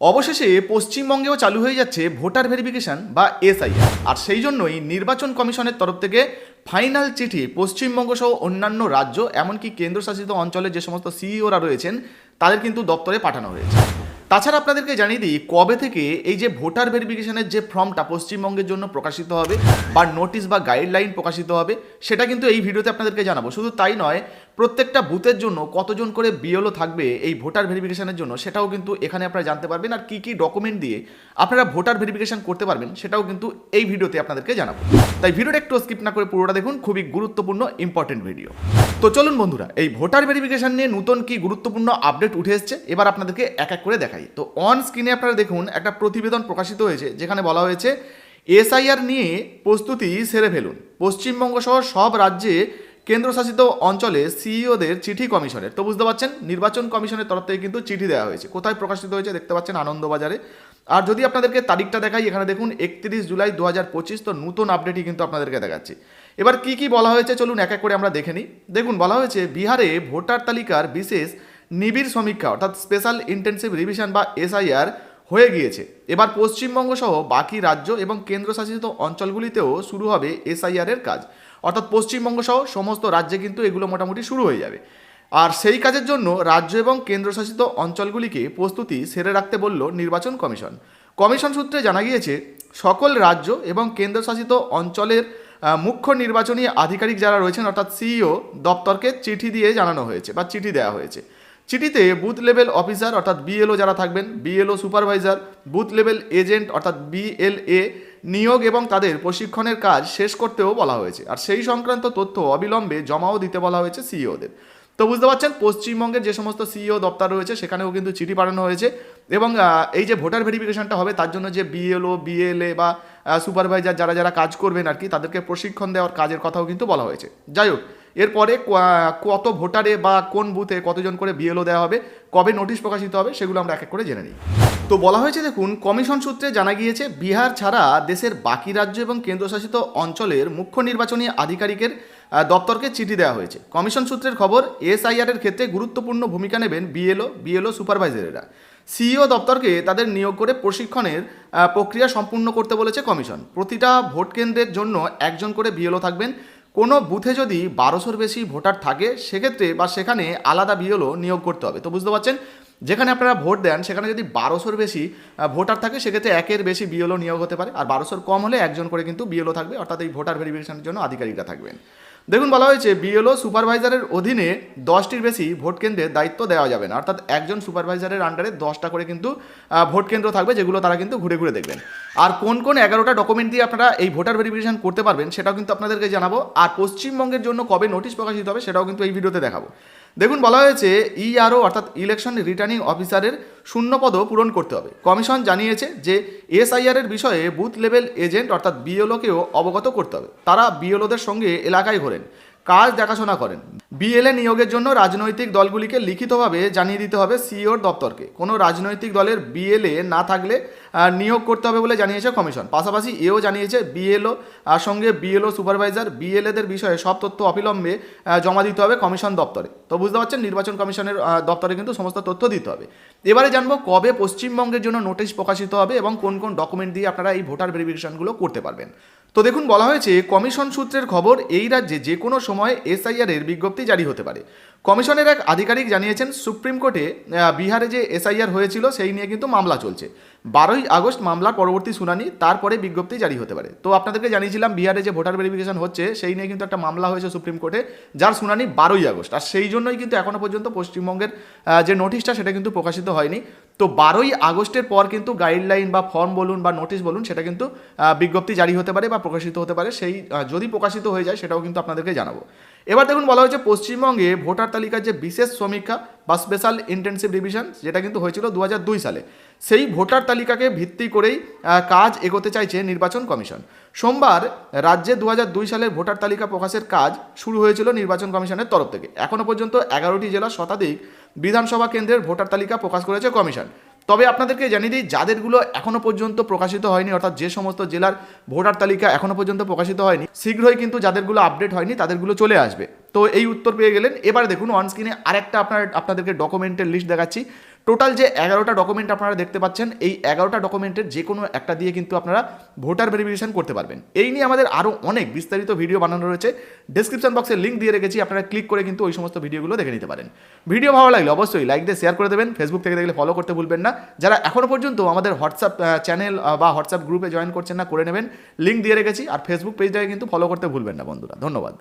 অবশেষে পশ্চিমবঙ্গেও চালু হয়ে যাচ্ছে ভোটার ভেরিফিকেশন বা এসআইআর। আর সেই জন্যই নির্বাচন কমিশনের তরফ থেকে ফাইনাল চিঠি পশ্চিমবঙ্গ সহ অন্যান্য রাজ্য, এমনকি কেন্দ্রশাসিত অঞ্চলের যে সমস্ত সিইওরা রয়েছেন, তাদের কিন্তু দপ্তরে পাঠানো হয়েছে। তাছাড়া আপনাদেরকে জানিয়ে দিই, কবে থেকে এই যে ভোটার ভেরিফিকেশনের যে ফর্মটা পশ্চিমবঙ্গের জন্য প্রকাশিত হবে, বা নোটিশ বা গাইডলাইন প্রকাশিত হবে, সেটা কিন্তু এই ভিডিওতে আপনাদেরকে জানাব। শুধু তাই নয় প্রত্যেকটা বুথের জন্য কতজন করে বিএলও থাকবে এই ভোটার ভেরিফিকেশনের জন্য সেটাও কিন্তু এখানে আপনারা জানতে পারবেন আর কী কী ডকুমেন্ট দিয়ে আপনারা ভোটার ভেরিফিকেশন করতে পারবেন সেটাও কিন্তু এই ভিডিওতে আপনাদেরকে জানাব। তাই ভিডিওটা একটু স্কিপ না করে পুরোটা দেখুন, খুবই গুরুত্বপূর্ণ ইম্পর্টেন্ট ভিডিও তো চলুন বন্ধুরা, এই ভোটার ভেরিফিকেশন নিয়ে নতুন কি গুরুত্বপূর্ণ আপডেট উঠে এসছে, এবার আপনাদেরকে এক এক করে দেখাই। তো অন স্ক্রিনে আপনারা দেখুন, একটা প্রতিবেদন প্রকাশিত হয়েছে, যেখানে বলা হয়েছে এসআইআর নিয়ে প্রস্তুতি সেরে ফেলুন। পশ্চিমবঙ্গ সহ সব রাজ্যে কেন্দ্রশাসিত অঞ্চলে সিইওদের চিঠি কমিশনের, তো বুঝতে পারছেন? নির্বাচন কমিশনের তরফ থেকে কিন্তু চিঠি দেওয়া হয়েছে। কোথায় প্রকাশিত হয়েছে দেখতে পাচ্ছেন আনন্দবাজারে। আর যদি আপনাদেরকে তারিখটা দেখাই, এখানে দেখুন, একত্রিশ জুলাই দু হাজার পঁচিশ, তো নতুন আপডেটই কিন্তু আপনাদেরকে দেখাচ্ছি। এবার কি কি বলা হয়েছে চলুন এক এক করে আমরা দেখে নিই। দেখুন, বলা হয়েছে, বিহারে ভোটার তালিকার বিশেষ নিবিড় সমীক্ষা, অর্থাৎ স্পেশাল ইন্টেন্সিভ রিভিশন বা এসআইআর হয়ে গিয়েছে। এবার পশ্চিমবঙ্গ সহ বাকি রাজ্য এবং কেন্দ্রশাসিত অঞ্চলগুলিতেও শুরু হবে এসআইআর এর কাজ। অর্থাৎ পশ্চিমবঙ্গ সহ সমস্ত রাজ্যে কিন্তু এগুলো মোটামুটি শুরু হয়ে যাবে। আর সেই কাজের জন্য রাজ্য এবং কেন্দ্রশাসিত অঞ্চলগুলিকে প্রস্তুতি সেরে রাখতে বলল নির্বাচন কমিশন। কমিশন সূত্রে জানা গিয়েছে, সকল রাজ্য এবং কেন্দ্রশাসিত অঞ্চলের মুখ্য নির্বাচনী আধিকারিক যারা রয়েছেন, অর্থাৎ সিইও, দপ্তরকে চিঠি দিয়ে জানানো হয়েছে বা চিঠি দেওয়া হয়েছে। চিঠিতে বুথ লেভেল অফিসার অর্থাৎ বিএলও যারা থাকবেন, BLO supervisor, booth level agent অর্থাৎ বিএলএ নিয়োগ এবং তাদের প্রশিক্ষণের কাজ শেষ করতেও বলা হয়েছে। আর সেই সংক্রান্ত তথ্য অবিলম্বে জমাও দিতে বলা হয়েছে সিইওদের। তো বুঝতে পারছেন, পশ্চিমবঙ্গের যে সমস্ত সিইও দপ্তর রয়েছে, সেখানেও কিন্তু চিঠি পাঠানো হয়েছে এবং এই যে ভোটার ভেরিফিকেশনটা হবে, তার জন্য যে বিএলও, বিএলএ বা সুপারভাইজার যারা যারা কাজ করবেন আর কি, তাদেরকে প্রশিক্ষণ দেওয়ার কাজের কথাও কিন্তু বলা হয়েছে। যাই হোক এরপরে কত ভোটারে বা কোন বুথে কতজন করে বিএলও দেওয়া হবে, কবে নোটিশ প্রকাশিত হবে সেগুলো আমরা এক এক করে জেনে নিই। তো বলা হয়েছে দেখুন, কমিশন সূত্রে জানা গিয়েছে, বিহার ছাড়া দেশের বাকি রাজ্য এবং কেন্দ্রশাসিত অঞ্চলের মুখ্য নির্বাচনী আধিকারিকের দপ্তরকে চিঠি দেওয়া হয়েছে। কমিশন সূত্রের খবর এসআইআর এর ক্ষেত্রে গুরুত্বপূর্ণ ভূমিকা নেবেন বিএলও বিএলও সুপারভাইজারেরা। সিইও দপ্তরকে তাদের নিয়োগ করে প্রশিক্ষণের প্রক্রিয়া সম্পূর্ণ করতে বলেছে কমিশন। প্রতিটা ভোট কেন্দ্রের জন্য একজন করে বিএলও থাকবেন কোনো বুথে যদি বারোশোর বেশি ভোটার থাকে, সেক্ষেত্রে বা সেখানে আলাদা বিএলও নিয়োগ করতে হবে। তো বুঝতে পারছেন? যেখানে আপনারা ভোট দেন, সেখানে যদি বারোশোর বেশি ভোটার থাকে, সেক্ষেত্রে একের বেশি বিএলও নিয়োগ হতে পারে। আর বারোশোর কম হলে একজন করে কিন্তু বিএলও থাকবে, অর্থাৎ এই ভোটার ভেরিফিকেশনের জন্য আধিকারিকরা থাকবেন। দেখুন, বলা হয়েছে বিএলও সুপারভাইজারের অধীনে দশটির বেশি ভোট কেন্দ্রের দায়িত্ব দেওয়া যাবে না। অর্থাৎ একজন সুপারভাইজারের আন্ডারে দশটা করে কিন্তু ভোট কেন্দ্র থাকবে, যেগুলো তারা কিন্তু ঘুরে ঘুরে দেখবেন। আর কোন কোন এগারোটা ডকুমেন্ট দিয়ে আপনারা এই ভোটার ভেরিফিকেশন করতে পারবেন, সেটাও কিন্তু আপনাদেরকে জানাব। আর পশ্চিমবঙ্গের জন্য কবে নোটিশ প্রকাশিত হবে, সেটাও কিন্তু এই ভিডিওতে দেখাবো। দেখুন, বলা হয়েছে ইআরও অর্থাৎ ইলেকশন রিটার্নিং অফিসারের শূন্যপদও পূরণ করতে হবে। কমিশন জানিয়েছে যে এসআইআর এর বিষয়ে বুথ লেভেল এজেন্ট অর্থাৎ বিএলওকেও অবগত করতে হবে। তারা বিএলওদের সঙ্গে এলাকায় ঘোরেন, কাজ দেখাশোনা করেন। বিএলএ নিয়োগের জন্য রাজনৈতিক দলগুলিকে লিখিতভাবে জানিয়ে দিতে হবে সিওর দপ্তরকে। কোনো রাজনৈতিক দলের বিএলএ না থাকলে নিয়োগ করতে হবে বলে জানিয়েছে কমিশন। পাশাপাশি এও জানিয়েছে বিএলও আর সঙ্গে বিএলও সুপারভাইজার, বিএলএদের বিষয়ে সব তথ্য অবিলম্বে জমা দিতে হবে কমিশন দপ্তরে। তো বুঝতে পারছেন, নির্বাচন কমিশনের দপ্তরে কিন্তু সমস্ত তথ্য দিতে হবে। এবারে জানব কবে পশ্চিমবঙ্গের জন্য নোটিশ প্রকাশিত হবে এবং কোন কোন ডকুমেন্ট দিয়ে আপনারা এই ভোটার ভেরিফিকেশনগুলো করতে পারবেন। তো দেখুন, বলা হয়েছে, কমিশন সূত্রের খবর এই রাজ্যে যে কোনো সময় এসআইআরের বিজ্ঞপ্তি জারি হতে পারে। কমিশনের এক আধিকারিক জানিয়েছেন, সুপ্রিম কোর্টে বিহারে যে এসআইআর হয়েছিল সেই নিয়ে কিন্তু মামলা চলছে। বারোই আগস্ট মামলার পরবর্তী শুনানি, তারপরে বিজ্ঞপ্তি জারি হতে পারে। তো আপনাদেরকে জানিয়েছিলাম, বিহারে যে ভোটার ভেরিফিকেশন হচ্ছে, সেই নিয়ে কিন্তু একটা মামলা হয়েছে সুপ্রিম কোর্টে, যার শুনানি বারোই আগস্ট। আর সেই জন্যই কিন্তু এখনও পর্যন্ত পশ্চিমবঙ্গের যে নোটিশটা, সেটা কিন্তু প্রকাশিত হয়নি। তো বারোই আগস্টের পর কিন্তু গাইডলাইন বা ফর্ম বলুন বা নোটিশ বলুন, সেটা কিন্তু বিজ্ঞপ্তি জারি হতে পারে বা প্রকাশিত হতে পারে। সেই যদি প্রকাশিত হয়ে যায়, সেটাও কিন্তু আপনাদেরকে জানাব। এবার দেখুন বলা হয়েছে পশ্চিমবঙ্গে ভোটার তালিকার যে বিশেষ সমীক্ষা বা স্পেশাল ইন্টেন্সিভ রিভিশন যেটা কিন্তু হয়েছিল দু হাজার দুই সালে, সেই ভোটার তালিকাকে ভিত্তি করেই কাজ এগোতে চাইছে নির্বাচন কমিশন। সোমবার রাজ্যে দু সালের ভোটার তালিকা প্রকাশের কাজ শুরু হয়েছিল নির্বাচন কমিশনের তরফ থেকে। এখনও পর্যন্ত এগারোটি জেলা শতাধিক বিধানসভা কেন্দ্রের ভোটার তালিকা প্রকাশ করেছে কমিশন। তবে আপনাদেরকে জানিয়ে দিই, যাদেরগুলো এখনও পর্যন্ত প্রকাশিত হয়নি, অর্থাৎ যে সমস্ত জেলার ভোটার তালিকা এখনও পর্যন্ত প্রকাশিত হয়নি, শীঘ্রই কিন্তু যাদেরগুলো আপডেট হয়নি তাদেরগুলো চলে আসবে। তো এই উত্তর পেয়ে গেলেন। এবার দেখুন অন স্ক্রিনে আরেকটা আপনার, আপনাদেরকে ডকুমেন্টের লিস্ট দেখাচ্ছি। টোটাল যে এগারোটা ডকুমেন্ট আপনারা দেখতে পাচ্ছেন, এই এগারোটা ডকুমেন্টের যে কোনো একটা দিয়ে কিন্তু আপনারা ভোটার ভেরিফিকেশন করতে পারবেন। এই নিয়ে আমাদের আরও অনেক বিস্তারিত ভিডিও বানানো রয়েছে। ডিসক্রিপশন বক্সে লিঙ্ক দিয়ে রেখেছি, আপনারা ক্লিক করে কিন্তু ওই সমস্ত ভিডিওগুলো দেখে নিতে পারেন। ভিডিও ভালো লাগলে অবশ্যই লাইক দিয়ে শেয়ার করে দেবেন ফেসবুক থেকে দেখলে ফলো করতে ভুলবেন না। যারা এখনও পর্যন্ত আমাদের হোয়াটসঅ্যাপ চ্যানেল বা হোয়াটসঅ্যাপ গ্রুপে জয়েন করছেন না, করে নেবেন। লিঙ্ক দিয়ে রেখেছি, আর ফেসবুক পেজটাকে কিন্তু ফলো করতে ভুলবেন না, বন্ধুরা। ধন্যবাদ।